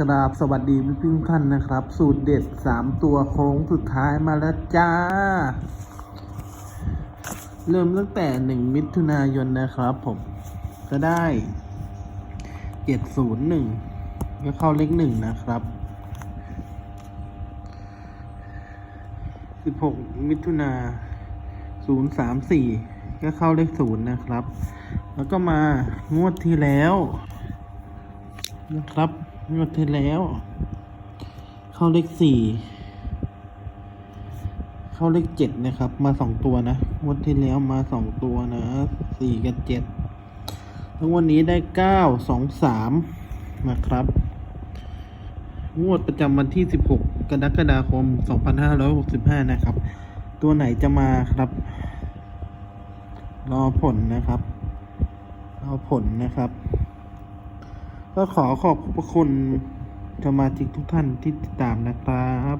กราบสวัสดีพี่พี่ท่านนะครับ สูตรเด็ดสามตัวโค้งสุดท้ายมาแล้วจ้า เริ่มตั้งแต่หนึ่งมิถุนายนนะครับผมก็ได้เจ็ดศูนย์หนึ่งก็เข้าเลขหนึ่งนะครับสิบหกมิถุนาศูนย์สามสี่ก็เข้าเลขศูนย์นะครับ แล้วก็มางวดที่แล้วนะครับ งวดที่แล้ว เข้าเลขสี่ เข้าเลขเจ็ดนะครับ มาสองตัวนะงวดที่แล้วมาสองตัวนะสี่กับเจ็ดแล้ววันนี้ได้เก้าสองสามนะครับ งวดประจำวันที่สิบหกกรกฎาคมสองพันห้าร้อยหกสิบห้านะครับ ตัวไหนจะมาครับ รอผลนะครับ รอผลนะครับ ก็ขอขอบพระคุณสมาชิกทุกท่านที่ติดตามนะครับ